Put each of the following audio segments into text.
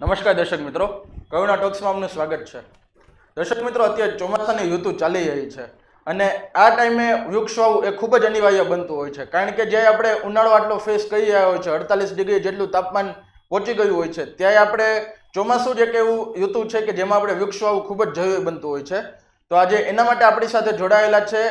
નમસ્કાર દર્શક મિત્રો. કરુણા ટોક્સમાં આપનું સ્વાગત છે. દર્શક મિત્રો, અત્યારે ચોમાસાની ઋતુ ચાલી રહી છે અને આ ટાઈમે વૃક્ષ વાવવું એ ખૂબ જ અનિવાર્ય બનતું હોય છે. કારણ કે જ્યારે આપણે ઉનાળો આટલો ફેસ કરી રહ્યા હોય છે, અડતાલીસ ડિગ્રી જેટલું તાપમાન પહોંચી ગયું હોય છે, ત્યારે આપણે ચોમાસું જ એક એવું ઋતુ છે કે જેમાં આપણે વૃક્ષ વાવવું ખૂબ જ જરૂરી બનતું હોય છે. તો આજે એના માટે આપણી સાથે જોડાયેલા છે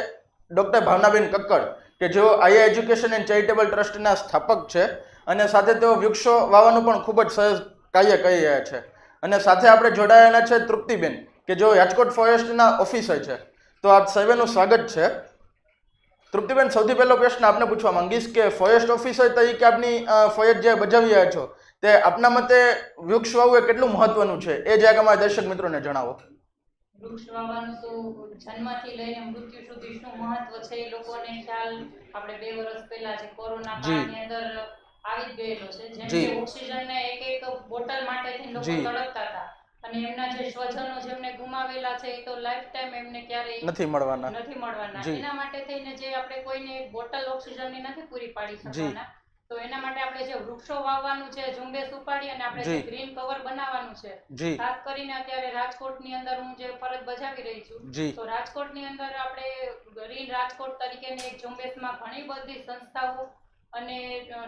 ડૉક્ટર ભાવનાબેન કક્કડ, કે જેઓ આઈઆ એજ્યુકેશન એન્ડ ચેરિટેબલ ટ્રસ્ટના સ્થાપક છે અને સાથે તેઓ વૃક્ષો વાવવાનું પણ ખૂબ જ સરસ કાર્ય કરી રહ્યા છે. અને સાથે આપણે જોડાયેલા છે તૃપ્તિબેન કે જેઓ રાજકોટ ફોરેસ્ટના ઓફિસર છે. તો આપ સર્વેનું સ્વાગત છે. તૃપ્તિબેન સૌથી પહેલો પ્રશ્ન આપને પૂછવા માંગીશ કે ફોરેસ્ટ ઓફિસર તરીકે આપની ફરજ જે બજાવી રહ્યા છો તે આપના મતે વૃક્ષ વાવવું એ કેટલું મહત્વનું છે? એ જરાક અમારા દર્શક મિત્રોને જણાવો. વૃક્ષ વાવવાનું તો જન્મથી લઈને મૃત્યુ સુધી શું મહત્વ છે એ લોકોને ખ્યાલ? આપણે બે વર્ષ પહેલા જે કોરોના જી. કાળની અંદર આવી જ ગયેલો છે જેમ. કે ઓક્સિજનને એક એક બોટલ માટેથી લોકો તડપતા હતા. અને એમના જે સ્વજનો જેમને ગુમાવેલા છે એ તો લાઈફ ટાઈમ એમને ક્યારેય નથી મળવાના. નથી મળવાના. એના માટે થઈને જે આપણે કોઈને બોટલ ઓક્સિજનની નથી પૂરી પાડી શકવાના તો એના માટે આપણે જે વૃક્ષો વાવવાનું છે ઝુંબેશ ઉપાડી અને આપણે જે ગ્રીન કવર બનાવવાનું છે ખાસ કરીને અત્યારે રાજકોટની અંદર હું જે ફરજ બજાવી રહી છું તો રાજકોટની અંદર આપણે ગ્રીન રાજકોટ તરીકેની એક ઝુંબેશમાં ઘણી બધી સંસ્થાઓ અને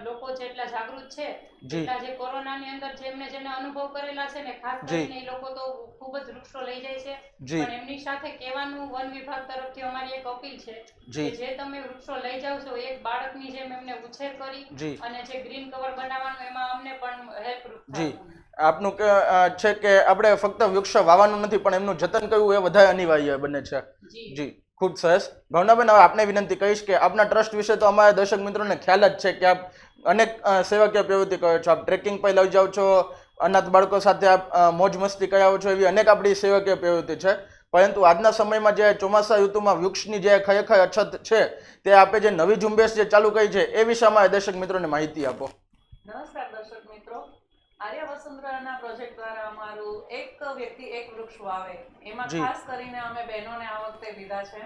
લોકો જેટલા જાગૃત છે એટલા જે કોરોનાની અંદર જેમને જેને અનુભવ કરેલા છે ને ખાસ કરીને એ લોકો તો ખૂબ જ વૃક્ષો લઈ જાય છે. પણ એમની સાથે કહેવાનું વન વિભાગ તરફથી અમારી એક અપીલ છે કે જે તમે વૃક્ષો લઈ જાવ છો એક બાળકની જેમ એમને ઉછેર કરી અને જે ગ્રીન કવર બનાવવાનું એમાં અમને પણ હેલ્પરૂપ. થાય. આપનું છે કે આપણે ફક્ત વૃક્ષ વાવવાનું નથી પણ એમનું જતન કરવું એ વધારે અનિવાર્ય બને છે. જી. ખૂબ સરસ. ભાવનાબેન, હવે આપને વિનંતી કહીશ કે આપના ટ્રસ્ટ વિશે તો અમારા દર્શક મિત્રોને ખ્યાલ જ છે કે આપ અનેક સેવાકીય પ્રવૃત્તિ કરો છો. આપ ટ્રેકિંગ પર લઈ જાઓ છો, અનાથ બાળકો સાથે આપ મોજ મસ્તી કરાવો છો એવી અનેક આપણી સેવાકીય પ્રવૃત્તિ છે. પરંતુ આજના સમયમાં જે ચોમાસા ઋતુમાં વૃક્ષની જે ખરેખર અછત છે, તે આપે જે નવી ઝુંબેશ જે ચાલુ કરી છે, એ વિશે અમારા દર્શક મિત્રોને માહિતી આપો. નમસ્કાર દર્શક. આર્ય વસુંધરાના પ્રોજેક્ટ દ્વારા અમારું એક વ્યક્તિ એક વૃક્ષ વાવે. એમાં ખાસ કરીને અમે બહેનોને આ વખતે લીધા છે.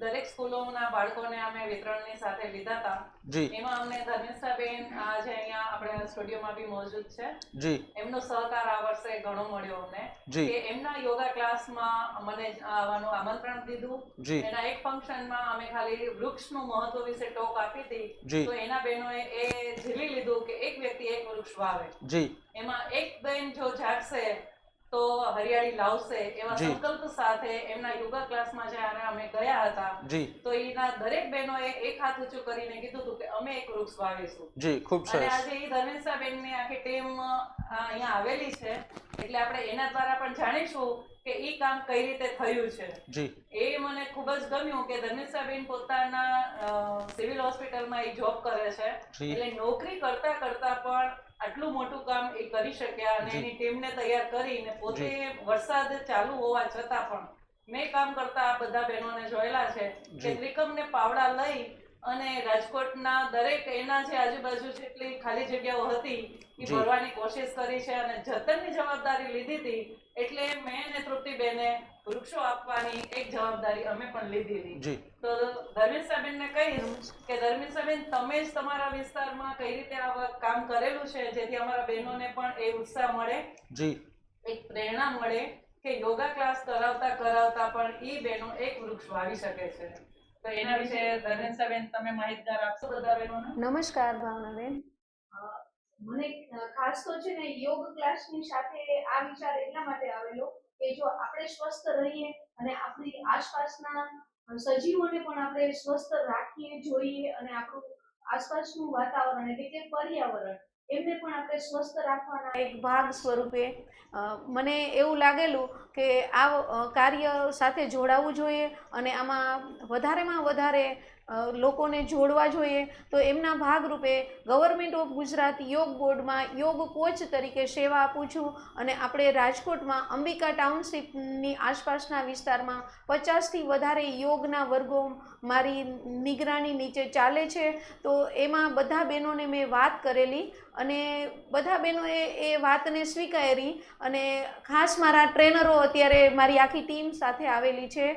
દરેક સ્કૂલોના બાળકોને અમે વિતરણની સાથે લીધા હતા જી. એમાં અમને ધર્મિષ્ઠાબેન આજે અહીંયા આપણે સ્ટુડિયોમાં બી મોજૂદ છે. જી. એમનો સહકાર આ વર્ષે ઘણો મળ્યો અમને. કે એમના યોગા ક્લાસમાં મને આવવાનું આમંત્રણ દીધું. જી. એના એક ફંક્શનમાં અમે ખાલી વૃક્ષનું મહત્વ વિશે ટોક આપી હતી. તો એના બહેનોએ એ ઝીલી લીધું કે એક વ્યક્તિ એક વૃક્ષ વાવે. જી. એમાં એક બેન જો જાગશે તો હરિયાળી લાવશે એવા સંકલ્પ સાથે એમના યોગા ક્લાસમાં જ્યારે અમે ગયા હતા તો એના દરેક બહેનોએ એક હાથ ઊંચું કરીને કીધું હતું કે અમે એક વૃક્ષ વાવીશું. જી ખૂબ અને સરસ. આજે એ ધર્મેશભાઈની આખી ટીમ અહીંયા આવેલી છે. એટલે આપણે એના દ્વારા પણ જાણીશું કે એ કામ કઈ રીતે થયું છે. જી. એ મને ખૂબ જ ગમ્યું કે ધર્મેશાબેન પોતાના સિવિલ હોસ્પિટલમાં એ જોબ કરે છે. એટલે નોકરી કરતા કરતા પણ આટલું મોટું કામ એ કરી શક્યા અને એની ટીમને તૈયાર કરીને પોતે વરસાદ ચાલુ હોવા છતાં પણ મેં કામ કરતા આ બધા બહેનોને જોયેલા છે કે. ત્રિકમને પાવડા લઈ અને રાજકોટના દરેક એના જે આજુબાજુ જેટલી ખાલી જગ્યાઓ હતી એ. ભરવાની કોશિશ કરી છે અને જતનની જવાબદારી લીધી હતી એટલે મેં અને તૃપ્તિબેને વૃક્ષો આપવાની એક જવાબદારી અમે પણ લીધી હતી જી. તો ને કહીશ કે ધર્મેશાબેન તમે જ તમારા વિસ્તારમાં કઈ રીતે આ કામ કરેલું છે જેથી અમારા બહેનોને પણ એ ઉત્સાહ મળે જી. એક પ્રેરણા મળે કે યોગા ક્લાસ કરાવતા કરાવતા પણ એ બહેનો એક વૃક્ષ વાવી શકે છે. તો એના વિશે ધર્મેશાબેન તમે માહિતગાર આપશો બધા બહેનોને? નમસ્કાર ભાવનાબેન. મને ખાસ તો છે ને યોગ ક્લાસની સાથે આ વિચાર એટલા માટે આવેલો કે જો આપણે સ્વસ્થ રહીએ અને આપણી આસપાસના સજીવોને પણ આપણે સ્વસ્થ રાખીએ, જોઈએ અને આપણું આસપાસનું વાતાવરણ એટલે કે પર્યાવરણ, એમને પણ આપણે સ્વસ્થ રાખવાના એક ભાગ સ્વરૂપે મને એવું લાગેલું કે આ કાર્ય સાથે જોડાવવું જોઈએ અને આમાં વધારેમાં વધારે લોકોને જોડવા જોઈએ. તો એમના ભાગરૂપે ગવર્મેન્ટ ઓફ ગુજરાત યોગ બોર્ડમાં યોગ કોચ તરીકે સેવા આપું છું. અને આપણે રાજકોટમાં અંબિકા ટાઉનશીપની આસપાસના વિસ્તારમાં પચાસથી વધારે યોગના વર્ગો મારી નિગરાની નીચે ચાલે છે. તો એમાં બધા બહેનોને મેં વાત કરેલી અને બધા બહેનોએ એ વાતને સ્વીકારી અને ખાસ મારા ટ્રેનરો અત્યારે મારી આખી ટીમ સાથે આવેલી છે.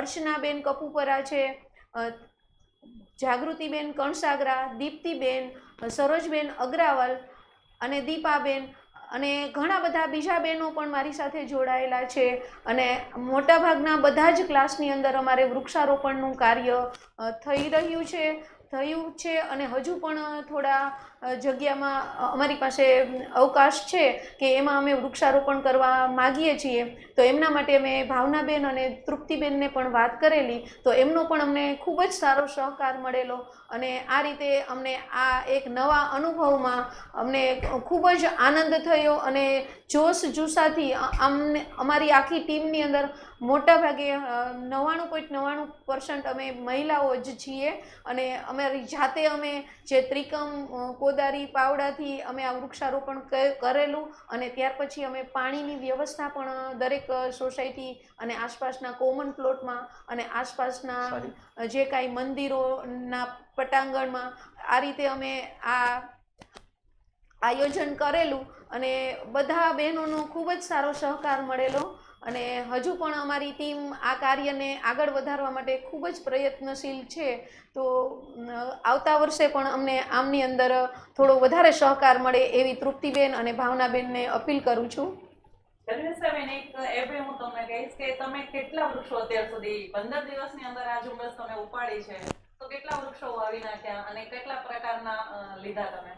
અર્ચનાબેન કપુપરા છે. જાગૃતિબેન કણસાગરા, દીપ્તિબેન, સરોજબેન અગ્રાવલ અને દીપાબેન અને ઘણા બધા બીજા બહેનો પણ મારી સાથે જોડાયેલા છે. અને મોટાભાગના બધા જ ક્લાસની અંદર અમારે વૃક્ષારોપણનું કાર્ય થઈ રહ્યું છે, થયું છે અને હજુ પણ થોડા જગ્યામાં અમારી પાસે અવકાશ છે કે એમાં અમે વૃક્ષારોપણ કરવા માગીએ છીએ તો એમના માટે અમે ભાવનાબેન અને તૃપ્તિબેનને પણ વાત કરેલી તો એમનો પણ અમને ખૂબ જ સારો સહકાર મળેલો અને આ રીતે અમને આ એક નવા અનુભવમાં અમને ખૂબ જ આનંદ થયો અને જોશ જુસાથી અમને અમારી આખી ટીમની અંદર મોટાભાગે નવ્વાણું પોઈન્ટ નવ્વાણું પર્સન્ટ અમે મહિલાઓ જ છીએ અને અમારી જાતે અમે જે ત્રિકમ અ, કોદારી પાવડાથી અમે આ વૃક્ષારોપણ કરેલું અને ત્યાર પછી અમે પાણીની વ્યવસ્થા પણ દરેક સોસાયટી અને આસપાસના કોમન પ્લોટમાં અને આસપાસના જે કાંઈ મંદિરોના પટાંગણમાં આ રીતે અમે આ આયોજન કરેલું અને બધા બહેનોનો ખૂબ જ સારો સહકાર મળેલો. અને હજુ પણ અમારી ટીમ આ કાર્યને આગળ વધારવા માટે ખૂબ જ પ્રયત્નશીલ છે. તો આવતા વર્ષે પણ અમને આમની અંદર થોડો વધારે સહકાર મળે એવી તૃપ્તિબેન અને ભાવનાબેનને અપીલ કરું છું. એક એવે હું તમને કહીશ કે તમે કેટલા વૃક્ષો અત્યાર સુધી પંદર દિવસની અંદર આ ઝુંબેશ તમે ઉપાડી છે. તો કેટલા વૃક્ષો વાવી નાખ્યા અને કેટલા પ્રકારના લીધા તમે?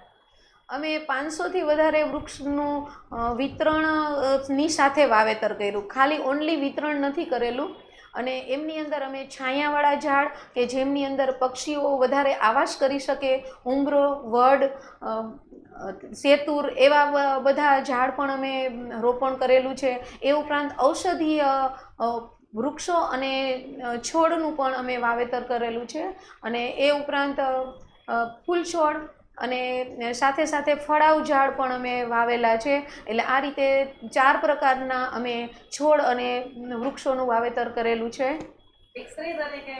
અમે પાંચસોથી વધારે વૃક્ષનું અ, વિતરણ અ, ની સાથે વાવેતર કર્યું. ખાલી ઓનલી વિતરણ નથી કરેલું. અને એમની અંદર અમે છાયાવાળા ઝાડ કે જેમની અંદર પક્ષીઓ વધારે આવાસ કરી શકે ઉંબરો વડ સેતુર એવા બધા ઝાડ પણ અમે રોપણ કરેલું છે. એ ઉપરાંત ઔષધીય વૃક્ષો અને છોડનું પણ અમે વાવેતર કરેલું છે. અને એ ઉપરાંત ફૂલ છોડ અને સાથે સાથે ફળાઉ ઝાડ પણ અમે વાવેલા છે. એટલે આ રીતે ચાર પ્રકારના અમે છોડ અને વૃક્ષોનું વાવેતર કરેલું છે. એક તરીકે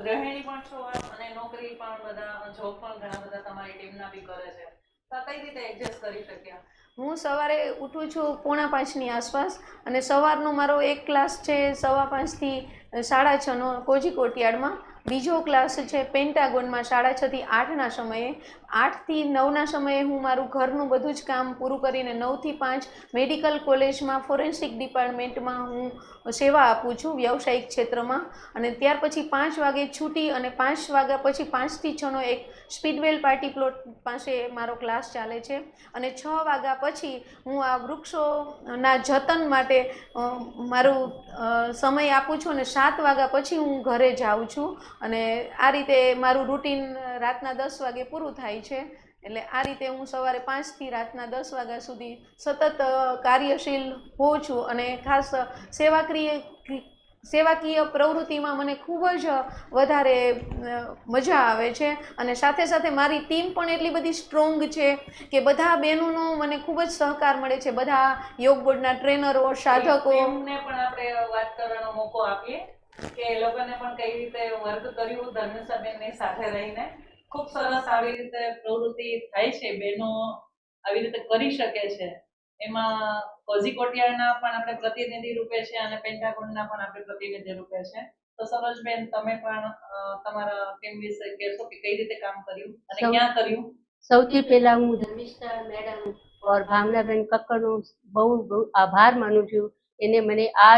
ગૃહિણી પણ છો અને નોકરી પણ બધા જોબ પણ ઘણા બધા તમારી ટીમના બી કરે છે. તો કઈ રીતે એડજસ્ટ કરી શક્યા? હું સવારે ઉઠું છું પોણા પાંચની આસપાસ અને સવારનો મારો એક ક્લાસ છે સવા પાંચથી સાડા છનો કોજી કોટિયાડમાં બીજો ક્લાસ છે પેન્ટાગોનમાં સાડા છથી આઠના સમયે. આઠથી નવના સમયે હું મારું ઘરનું બધું જ કામ પૂરું કરીને નવથી પાંચ મેડિકલ કોલેજમાં ફોરેન્સિક ડિપાર્ટમેન્ટમાં હું સેવા આપું છું વ્યવસાયિક ક્ષેત્રમાં. અને ત્યાર પછી પાંચ વાગે છૂટી અને પાંચ વાગ્યા પછી પાંચથી છનો એક સ્પીડવેલ પાર્ટી પ્લોટ પાસે મારો ક્લાસ ચાલે છે. અને છ વાગ્યા પછી હું આ વૃક્ષોના જતન માટે મારું સમય આપું છું અને સાત વાગ્યા પછી હું ઘરે જાઉં છું. અને આ રીતે મારું રૂટીન રાતના દસ વાગે પૂરું થાય છે. એટલે આ રીતે હું સવારે પાંચથી રાતના દસ વાગ્યા સુધી સતત કાર્યશીલ હોઉં છું અને ખાસ સેવાક્રિય સેવાકીય પ્રવૃત્તિમાં મને ખૂબ જ વધારે મજા આવે છે. અને સાથે સાથે મારી ટીમ પણ એટલી બધી સ્ટ્રોંગ છે કે બધા બહેનોનો મને ખૂબ જ સહકાર મળે છે. બધા યોગ બોર્ડના ટ્રેનરો સાધકો પણ આપણે વાત કરવાનો મોકો આપીએ. કે એ લોકોને પણ કઈ રીતે વર્ક કર્યું ધર્મેશાબેનની સાથે રહીને. ખૂબ સરસ આવી રીતે પ્રવૃત્તિ થાય છે બહેનો આવી રીતે કરી શકે છે. એમાં કોઝી કોટિયાના પણ આપણે પ્રતિનિધિ રૂપે છે અને પેન્ટાગોનના પણ આપણે પ્રતિનિધિ રૂપે છે. તો સરોજબેન તમે પણ તમારા ટીમ વિશે કહેશો કે કઈ રીતે કામ કર્યું અને ક્યાં કર્યું? સૌથી પહેલા હું ધર્મિષ્ઠા મેડમ ઓર ભાવનાબેન કક્કરનો બહુ બહુ આભાર માનું છું. એને મને આ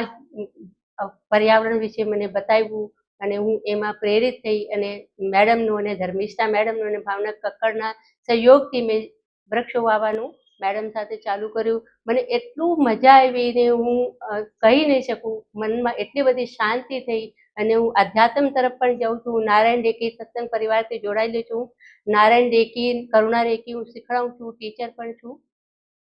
પર્યાવરણ વિશે મને બતાવ્યું અને હું એમાં પ્રેરિત થઈ અને મેડમનું અને ધર્મિષ્ઠા મેડમનું અને ભાવના કક્કરના સહયોગથી મેં વૃક્ષો વાવવાનું મેડમ સાથે ચાલુ કર્યું. મને એટલું મજા આવી ને હું કહી નહીં શકું, મનમાં એટલી બધી શાંતિ થઈ અને હું અધ્યાત્મ તરફ પણ જાઉં છું. નારાયણ ડેકી સત્સંગ પરિવારથી જોડાયેલી છું. નારાયણ ડેકી, કરુણા રેકી હું શીખવાડું છું, ટીચર પણ છું.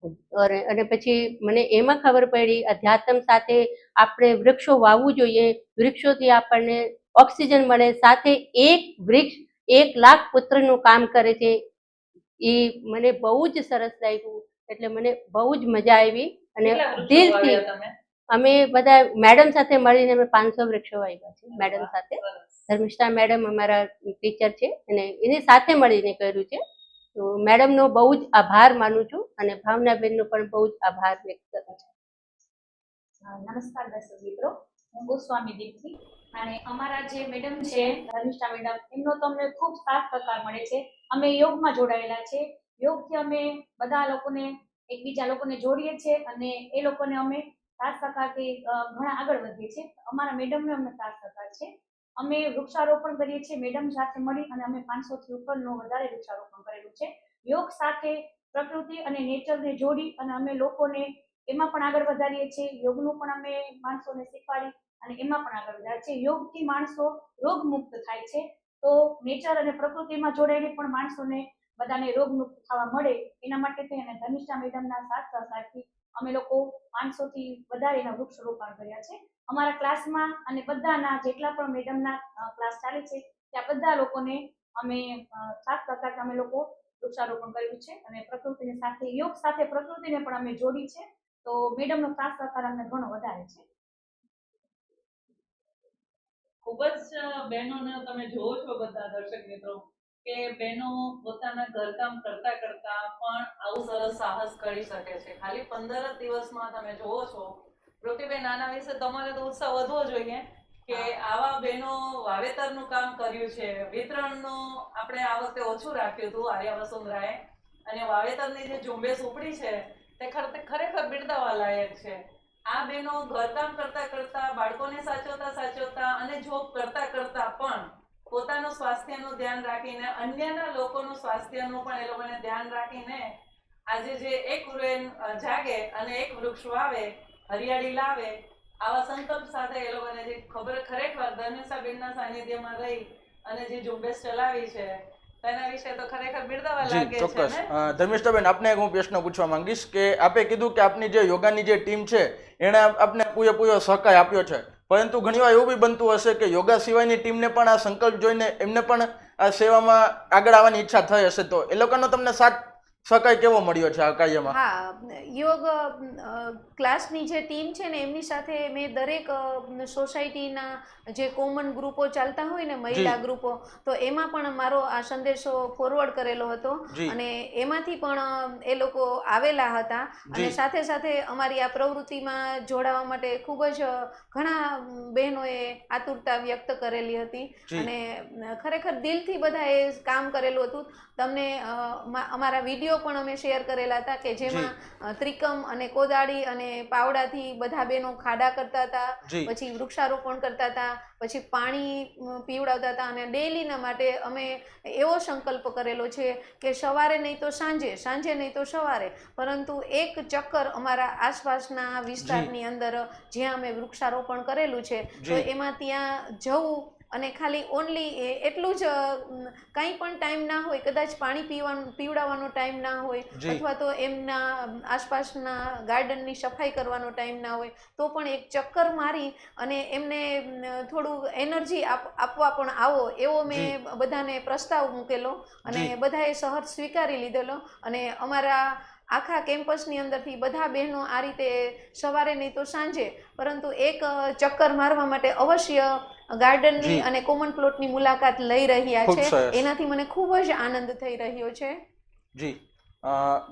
અને પછી મને એમાં ખબર પડી અધ્યાત્મ સાથે આપણે વૃક્ષો વાવવું જોઈએ. વૃક્ષોથી આપણને ઓક્સિજન મળે. સાથે એક વૃક્ષ એક લાખ પુત્રનું કામ કરે છે. એ મને બહુ જ સરસ લાગ્યું. એટલે મને બહુ જ મજા આવી. અને દિલથી અમે બધા મેડમ સાથે મળીને અમે પાંચસો વૃક્ષો વાવ્યા છે મેડમ સાથે. ધર્મિષ્ઠા મેડમ અમારા ટીચર છે. અને એની સાથે મળીને કર્યું છે. તો મેડમનો બહુ જ આભાર માનું છું અને ભાવનાબેનનો પણ બહુ જ આભાર વ્યક્ત કરું છું. નમસ્કાર દર્શક મિત્રો. હું ગોસ્વામી દીપ્તિ અને અમારા જે મેડમ છે, ધર્મિષ્ઠા મેડમ, એમનો તો અમને ખૂબ સાથ સહકાર મળે છે. અમે યોગમાં જોડાયેલા છે. યોગથી અમે બધા લોકોને, એકબીજા લોકોને જોડીએ છીએ અને એ લોકોને અમે સાથ સહકારથી ઘણા આગળ વધીએ છીએ. અમારા મેડમને અમને સાથ સહકાર છે. અમે વૃક્ષારોપણ કરીએ છીએ, મેડમ સાથે મળી અને અમે પાંચસો થી ઉપરનું વધારે વૃક્ષારોપણ કરેલું છે. યોગ સાથે પ્રકૃતિ અને નેચરને જોડી અને અમે લોકોને એમાં પણ આગળ વધારીએ છીએ. યોગનું પણ અમે માણસોને શીખવાડી અને એમાં પણ આગળ વધારીએ છીએ. યોગથી માણસો રોગમુક્ત થાય છે. તો નેચર અને પ્રકૃતિમાં જોડાઈને પણ માણસોને બધાને રોગમુક્ત થવા મળે એના માટે થઈ અને ધનિષ્ઠા મેડમના સાથ સહકારથી અમે લોકો પાંચસોથી વધારે એના વૃક્ષ રોપણ કર્યા છે. અમારા ક્લાસમાં અને બધાના જેટલા પણ મેડમના ક્લાસ ચાલે છે ત્યાં બધા લોકોને અમે અ, સાથ અમે લોકો વૃક્ષારોપણ કર્યું છે અને પ્રકૃતિની સાથે યોગ સાથે પ્રકૃતિને પણ અમે જોડી છે. તો મેડમનો સાથ સહકાર અમને ઘણો વધારે છે. ખૂબ જ બહેનોને તમે જોવો છો બધા દર્શક મિત્રો કે બહેનો પોતાના ઘરકામ કરતા કરતા પણ આવું સરસ સાહસ કરી શકે છે. ખાલી પંદર જ દિવસમાં તમે જોવો છો પ્રતિબેન આના વિશે તમારે તો ઉત્સાહ વધવો જોઈએ કે આવા બહેનો વાવેતરનું કામ કર્યું છે. વિતરણનું આપણે આ વખતે ઓછું રાખ્યું હતું આર્યા વસુંધરાએ. અને વાવેતરની જે ઝુંબેશ ઉપડી છે તે ખરેખર બિરદાવા લાયક છે. આ બહેનો ઘરકામ કરતા કરતા બાળકોને સાચવતા સાચવતા અને જોબ કરતા કરતા પણ પોતાનું સ્વાસ્થ્યનું ધ્યાન રાખીને અન્યના લોકોનું સ્વાસ્થ્યનું પણ એ લોકોને ધ્યાન રાખીને આજે જે એક જાગે અને એક વૃક્ષ વાવે હરિયાળી લાવે આવા સંકલ્પ સાથે એ લોકોને જે ખબર ખરેખર ધર્મેશાબેનના સાનિધ્યમાં રહી અને જે ઝુંબેશ ચલાવી છે તેના વિશે તો ખરેખર બિરદાવા લાગે છે ચોક્કસ. ધર્મિષ્ઠાબેન આપને એક હું પ્રશ્ન પૂછવા માંગીશ કે આપે કીધું કે આપની જે યોગાની જે ટીમ છે એણે આપ- આપને પૂરેપૂરો સહકાર આપ્યો છે. પરંતુ ઘણીવાર એવું બી બનતું હશે કે યોગા સિવાયની ટીમને પણ આ સંકલ્પ જોઈને એમને પણ આ સેવામાં આગળ આવવાની ઈચ્છા થઈ હશે તો એ લોકોનો તમને સાથ સહકાર કેવો મળ્યો છે આ કાર્યમાં હા યોગ ક્લાસની જે ટીમ છે ને એમની સાથે મેં દરેક સોસાયટીના જે કોમન ગ્રુપો ચાલતા હોય ને મહિલા ગ્રુપો તો એમાં પણ મારો આ સંદેશો ફોરવર્ડ કરેલો હતો. અને એમાંથી પણ એ લોકો આવેલા હતા. અને સાથે સાથે અમારી આ પ્રવૃત્તિમાં જોડાવા માટે ખૂબ જ ઘણા બહેનોએ આતુરતા વ્યક્ત કરેલી હતી. અને ખરેખર દિલથી બધાએ કામ કરેલું હતું. તમને અમારા વીડિયો પણ અમે શેર કરેલા હતા કે જેમાં ત્રિકમ અને કોદાળી અને પાવડાથી બધા બેનો ખાડા કરતા હતા પછી વૃક્ષારોપણ કરતા હતા પછી પાણી પીવડાવતા હતા અને ડેલીના માટે અમે એવો સંકલ્પ કરેલો છે કે સવારે નહીં તો સાંજે સાંજે નહીં તો સવારે. પરંતુ એક ચક્કર અમારા આસપાસના વિસ્તારની અંદર જ્યાં અમે વૃક્ષારોપણ કરેલું છે તો એમાં ત્યાં જવું અને ખાલી ઓનલી એટલું જ કાંઈ પણ ટાઈમ ના હોય કદાચ પાણી પીવાનું પીવડાવવાનો ટાઈમ ના હોય અથવા તો એમના આસપાસના ગાર્ડનની સફાઈ કરવાનો ટાઈમ ના હોય તો પણ એક ચક્કર મારી અને એમને થોડું એનર્જી આપવા પણ આવો એવો મેં બધાને પ્રસ્તાવ મૂકેલો અને બધાએ સહજ સ્વીકારી લીધેલો અને અમારા આખા કેમ્પસની અંદરથી બધા બહેનો આ રીતે સવારે નહીં તો સાંજે પરંતુ એક ચક્કર મારવા માટે અવશ્ય ગાર્ડનની અને કોમન પ્લોટની મુલાકાત લઈ રહ્યા છે. એનાથી મને ખૂબ જ આનંદ થઈ રહ્યો છે. જી.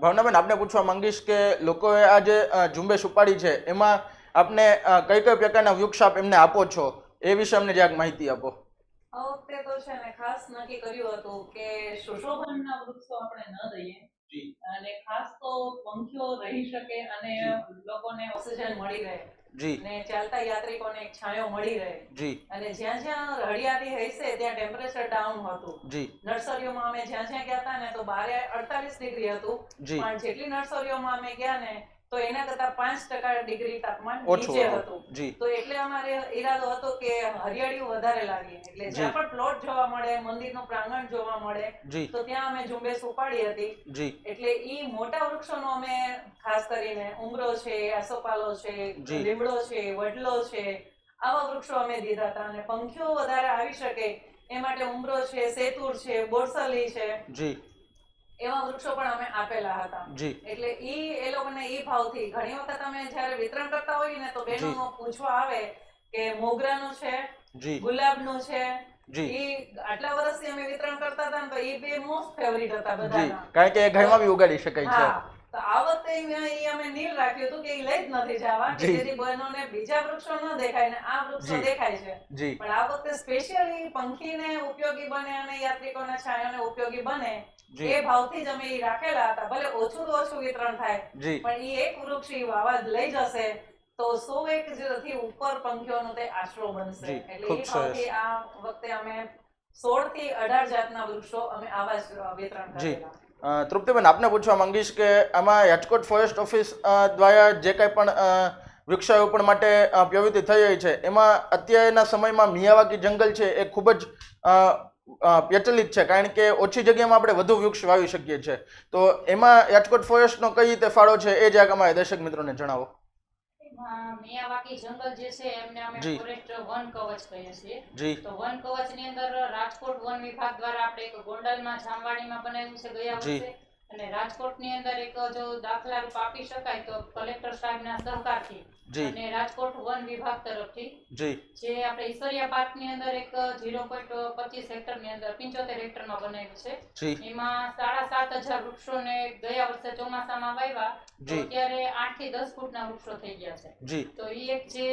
ભાવનાબેન આપને પૂછવા માંગીશ કે લોકોએ આ જે ઝુંબેશ ઉપાડી છે એમાં આપને કઈ કઈ પ્રકારના વૃક્ષ આપ એમને આપો છો? એ વિશે અમને જરાક માહિતી આપો. આ વખતે તો છે ને ખાસ નક્કી કર્યું હતું કે સુશોભનના વૃક્ષો આપણે ન દઈએ. અને ખાસ તો પંખીઓ રહી શકે અને લોકોને ઓક્સિજન મળી રહે. જી. અને ચાલતા યાત્રિકોને એક છાંયો મળી રહે. જી. અને જ્યાં જ્યાં હરિયાળી હશે ત્યાં ટેમ્પરેચર ડાઉન હતું. જી. નર્સરીઓમાં અમે જ્યાં જ્યાં ગયા હતા ને તો બારે અડતાલીસ ડિગ્રી હતું. પણ જેટલી નર્સરીઓમાં અમે ગયા ને તો એના કરતા પાંચ ટકા ડિગ્રી તાપમાન નીચે હતું. તો એટલે અમારે ઈરાદો હતો કે હરિયાળી વધારે લાવીએ એટલે જ્યાં પણ પ્લોટ જોવા મળે મંદિરનું પ્રાંગણ જોવા મળે તો ત્યાં અમે ઝુંબેશ ઉપાડી હતી. એટલે ઈ મોટા વૃક્ષોનો અમે ખાસ કરીને ઉમરો છે આસોપાલો છે લીમડો છે વડલો છે આવા વૃક્ષો અમે દીધા હતા. અને પંખીઓ વધારે આવી શકે એ માટે ઉમરો છે સેતુર છે બોરસલી છે. એવા વૃક્ષો પણ અમે આપેલા હતા. એટલે ઈ એ લોકોને ઈ ભાવથી ઘણી વખત અમે જ્યારે વિતરણ કરતા હોઈએ ને તો બહેનો પૂછવા આવે કે મોગરાનું છે ગુલાબનું છે આટલા વર્ષથી અમે વિતરણ કરતા હતા ને તો ઈ બે મોસ્ટ ફેવરિટ હતા જી. કારણ કે એ ઘરમાં બી ઉગાડી શકાય છે. તો આ વખતે અમે નીલ રાખ્યું હતું કે એ લઈ જ નથી જવા. જેથી બહેનોને બીજા વૃક્ષો ન દેખાય ને આ વૃક્ષો દેખાય છે. પણ આ વખતે સ્પેશિયલી પંખીને ઉપયોગી બને અને યાત્રિકોના છાયાને ઉપયોગી બને એ ભાવથી જ અમે રાખેલા હતા. ભલે ઓછું તો ઓછું વિતરણ થાય પણ એ એક વૃક્ષ વાવા લઈ જશે તો સો એક થી ઉપર પંખીઓનો તે આશરો બનશે. એટલે એ ભાવથી આ વખતે અમે સોળથી અઢાર જાતના વૃક્ષો અમે આવા જ વિતરણ કરેલા. તૃપ્તિબેન આપને પૂછવા માંગીશ કે આમાં રાજકોટ ફોરેસ્ટ ઓફિસ દ્વારા જે કંઈ પણ વૃક્ષારોપણ માટે પ્રવૃત્તિ થઈ રહી છે એમાં અત્યારના સમયમાં મિયાવાકી જંગલ છે એ ખૂબ જ પ્રચલિત છે કારણ કે ઓછી જગ્યામાં આપણે વધુ વૃક્ષ વાવી શકીએ છીએ. તો એમાં રાજકોટ ફોરેસ્ટનો કઈ રીતે ફાળો છે એ જ અમારા દર્શક મિત્રોને જણાવો. મિયાવાકી જંગલ જે છે એમને અમે ફોરેસ્ટ વન કવચ કહીએ છીએ. તો વન કવચની અંદર રાજકોટ વન વિભાગ દ્વારા આપણે એક ગોંડલમાં જામવાડીમાં બનાવ્યું છે ગયા. વર્ષે. અને રાજકોટની અંદર એક જો દાખલા રૂપ આપી શકાય તો કલેક્ટર સાહેબના સહકારથી અને રાજકોટ વન વિભાગ તરફથી જી. જે આપણે ઈશ્વરિયા પાર્કની અંદર એક ઝીરો પોઈન્ટ પચીસ હેક્ટરની અંદર હેક્ટરમાં બનાવ્યું છે. જી. એમાં સાડા સાત હજાર વૃક્ષોને ગયા વર્ષે ચોમાસામાં વાવ્યા અત્યારે આઠથી દસ ફૂટના વૃક્ષો થઈ ગયા છે. જી. તો એ એક જે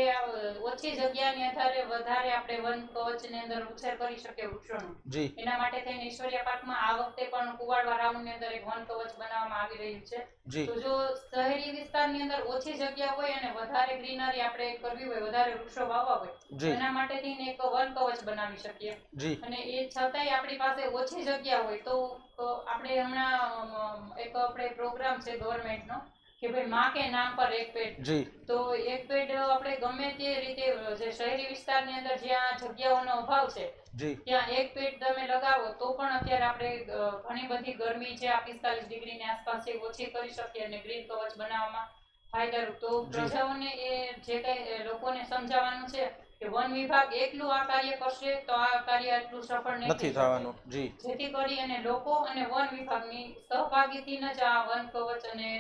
ઓછી જગ્યાની આધારે વધારે આપણે વન કવચની અંદર ઉછેર કરી શકીએ વૃક્ષોનો. એના માટે થઈને ઈશ્વરિયા પાર્કમાં આ વખતે પણ કુવાડવા રાઉન્ડની અંદર એક વન કવચ બનાવવામાં આવી રહ્યું છે. તો જો શહેરી વિસ્તારની અંદર ઓછી જગ્યા હોય અને વધારે ગ્રીનરી આપણે કરવી હોય વધારે વૃક્ષો વાવવા હોય એના માટે થઈને એક વન કવચ બનાવી શકીએ. અને એ છતાંય આપણી પાસે ઓછી જગ્યા હોય તો આપણે હમણાં એક આપણે પ્રોગ્રામ છે ગવર્મેન્ટનો કે ભાઈ માં કે નામ પર એક પેડ. જી. તો એક પેડ આપણે ગમે તે રીતે જે શહેરી વિસ્તારની અંદર જ્યાં જગ્યાઓનો અભાવ છે જી. ત્યાં એક પેડ તમે લગાવો તો પણ અત્યારે આપણે ઘણી બધી ગરમી છે આ પિસ્તાલીસ ડિગ્રીની આસપાસ છે ઓછી કરી શકીએ અને ગ્રીન કવચ બનાવવામાં. ફાયદારૂપ તો પ્રજાઓને એ જે કઈ લોકોને સમજાવવાનું છે કે વન વિભાગ એકલું આ કાર્ય કરશે તો આ કાર્ય એટલું સફળ નથી થવાનું. જી. જેથી કરી અને લોકો અને વન વિભાગની સહભાગીથી જ આ વન કવચ અને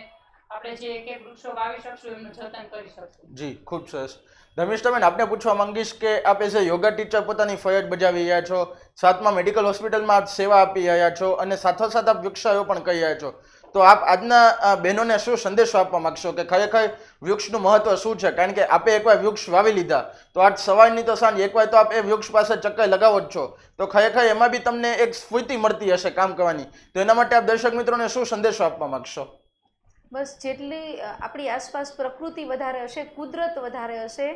આપણે જે એક એક વૃક્ષો વાવી શકશું એમનું જતન કરી શકશું. જી ખૂબ સરસ. ધર્મિષ્ઠાબેન આપને પૂછવા માંગીશ કે આપ એઝ અ યોગા ટીચર પોતાની ફરજ બજાવી રહ્યા છો સાથમાં મેડિકલ હોસ્પિટલમાં આપ સેવા આપી રહ્યા છો અને સાથોસાથ આપ વૃક્ષારોપણ કરી રહ્યા છો. તો આપ આજના બહેનોને શું સંદેશો આપવા માંગશો કે ખરેખર વૃક્ષનું મહત્વ શું છે? કારણ કે આપે એકવાર વૃક્ષ વાવી લીધા તો આજ સવારની તો સાંજ એકવાર તો આપ એ વૃક્ષ પાસે ચક્કર લગાવો જ છો. તો ખરેખર એમાં બી તમને એક સ્ફૂર્તિ મળતી હશે કામ કરવાની. તો એના માટે આપ દર્શક મિત્રોને શું સંદેશો આપવા માગશો? બસ જેટલી આપણી આસપાસ પ્રકૃતિ વધારે હશે કુદરત વધારે હશે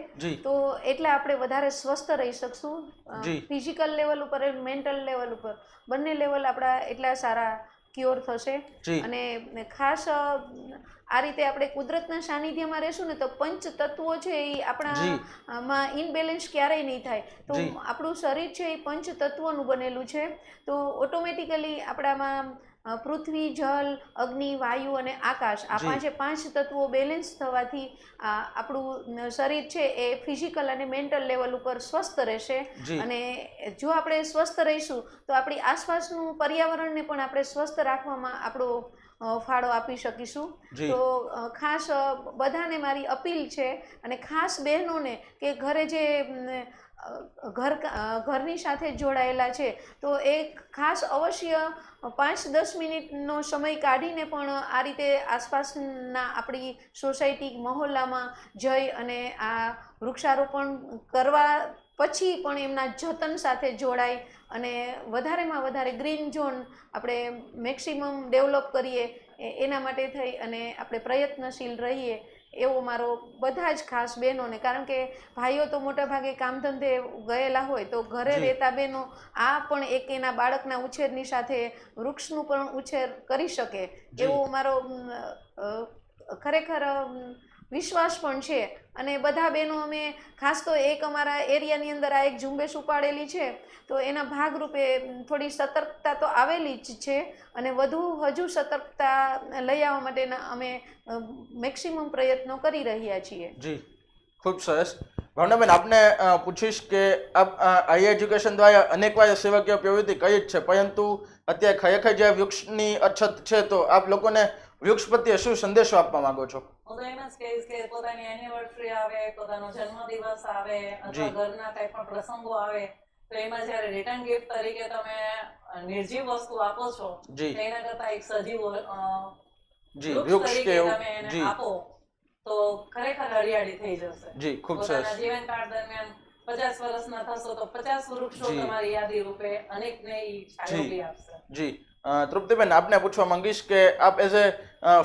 તો એટલે આપણે વધારે સ્વસ્થ રહી શકશું. ફિઝિકલ લેવલ ઉપર મેન્ટલ લેવલ ઉપર. બંને લેવલ આપણા એટલા સારા ક્યોર થશે. અને ખાસ આ રીતે આપણે કુદરતના સાનિધ્યમાં રહેશું ને તો પંચ તત્વો છે એ આપણામાં ઇનબેલેન્સ ક્યારેય નહીં થાય. તો આપણું શરીર છે એ પંચ તત્વોનું બનેલું છે. તો ઓટોમેટિકલી આપણામાં પૃથ્વી જલ અગ્નિ વાયુ અને આકાશ આ. પાંચે પાંચ તત્વો બેલેન્સ થવાથી આ આપણું શરીર છે એ ફિઝિકલ અને મેન્ટલ લેવલ ઉપર સ્વસ્થ રહેશે. અને જો આપણે સ્વસ્થ રહીશું તો આપણી આસપાસનું પર્યાવરણને પણ આપણે સ્વસ્થ રાખવામાં આપણો ફાળો આપી શકીશું. તો ખાસ બધાને મારી અપીલ છે અને ખાસ બહેનોને કે ઘરે જે ઘર ઘરની સાથે જોડાયેલા છે. તો એ ખાસ અવશ્ય પાંચ દસ મિનિટનો સમય કાઢીને પણ આ રીતે આસપાસના આપણી સોસાયટી મહોલ્લામાં જઈ અને આ વૃક્ષારોપણ કરવા પછી પણ એમના જતન સાથે જોડાય અને વધારેમાં વધારે ગ્રીન ઝોન આપણે મેક્સિમમ ડેવલપ કરીએ એના માટે થઈ અને આપણે પ્રયત્નશીલ રહીએ. એવો મારો બધા જ ખાસ બહેનોને. કારણ કે ભાઈઓ તો મોટાભાગે કામ ધંધે ગયેલા હોય તો ઘરે રહેતા બહેનો આ પણ એક એના બાળકના ઉછેરની સાથે વૃક્ષનું પણ ઉછેર કરી શકે. એવો મારો ખરેખર વિશ્વાસ પણ છે. અને બધા બહેનો અમે, ખાસ તો એક અમારા એરિયાની અંદર આ એક ઝુંબેશ ઉપાડેલી છે, તો એના ભાગરૂપે થોડી સતર્કતા તો આવેલી જ છે. અને વધુ, હજુ સતર્કતા લઈ આવવા માટેના અમે મેક્સિમમ પ્રયત્નો કરી રહ્યા છીએ. જી, ખૂબ સરસ. ભાવનાબેન, આપને પૂછીશ કે આપ આઈ એજ્યુકેશન દ્વારા અનેકવાર સેવાકીય પ્રવૃત્તિ કરી જ છે, પરંતુ અત્યારે ખરેખર જે વૃક્ષની અછત છે, તો આપ લોકોને વૃક્ષ પ્રત્યે શું સંદેશો આપવા માંગો છો? હું તો એમ જ કહીશ કે પોતાની એનિવર્સરી આવે પોતાનો જન્મદિવસ આવે અથવા ઘરના કંઈ પણ પ્રસંગો આવે તો એમાં જ્યારે રિટર્ન ગિફ્ટ તરીકે તમે નિર્જીવ વસ્તુ આપો છો એના કરતા એક સજીવ જી વૃક્ષ કે તમે એને આપો તો ખરેખર હરિયાળી થઈ જશે. જી ખૂબ સરસ. જીવનકાળ દરમિયાન પચાસ વર્ષના થશો તો પચાસ વૃક્ષો જી. તમારી યાદી રૂપે અનેકને ઈ છાંયો જી. આપશે. જી. તૃપ્તિબેન આપને પૂછવા માંગીશ કે આપ એઝ એ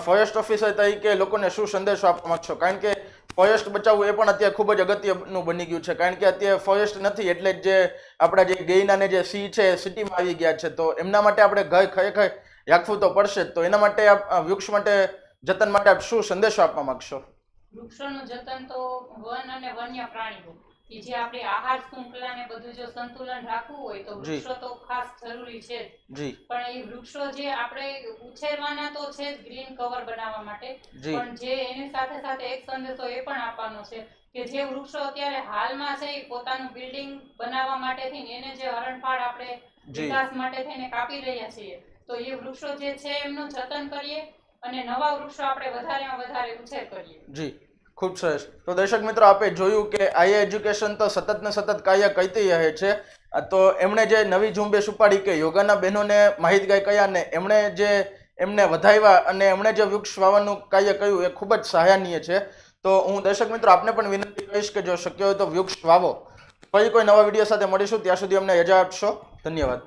ફોરેસ્ટ ઓફિસર તરીકે લોકોને શું સંદેશો આપવા માંગશો? કારણ કે ફોરેસ્ટ બચાવવું એ પણ અત્યારે ખૂબ જ અગત્યનું બની ગયું છે. કારણ કે અત્યારે ફોરેસ્ટ નથી એટલે જ જે આપણા જે ગેઈનાને જે સી છે એ સિટીમાં આવી ગયા છે. તો એમના માટે આપણે ઘર ખરેખર રાખવું તો પડશે જ. તો એના માટે આપ વૃક્ષ માટે જતન માટે આપ શું સંદેશો આપવા માંગશો? વૃક્ષોનું જતન તો વન અને વન્ય પ્રાણીઓ. કે જે આપણે આહાર શૃંખલા ને બધું જો સંતુલન રાખવું હોય તો વૃક્ષો તો ખાસ જરૂરી છે જી. પણ એ વૃક્ષો જે આપણે ઉછેરવાના તો છે જ ગ્રીન કવર બનાવવા માટે. પણ જે એની સાથે સાથે એક સંદેશો એ પણ આપવાનો છે કે જે વૃક્ષો અત્યારે હાલમાં છે એ પોતાનું બિલ્ડિંગ બનાવવા માટે થઈને એને જે હરણફાળ આપણે વિકાસ માટે થઈને કાપી રહ્યા છીએ તો એ વૃક્ષો જે છે એમનું જતન કરીએ અને નવા વૃક્ષો આપણે વધારેમાં વધારે ઉછેર કરીએ. જી. ખૂબ સરસ. તો દર્શક મિત્રો, આપે જોયું કે આઈએ એજ્યુકેશન તો સતત ને સતત કાર્ય કરતી રહે છે. તો એમણે જે નવી ઝુંબેશ ઉપાડી કે યોગાના બહેનોને માહિતગાર કયા ને એમણે જે એમને વધાવ્યા અને એમણે જે વૃક્ષ વાવવાનું કાર્ય કર્યું એ ખૂબ જ સહાયનીય છે. તો હું દર્શક મિત્રો, આપને પણ વિનંતી કહીશ કે જો શક્ય હોય તો વૃક્ષ વાવો. ફરી કોઈ નવા વીડિયો સાથે મળીશું. ત્યાં સુધી અમને રજા આપશો. ધન્યવાદ.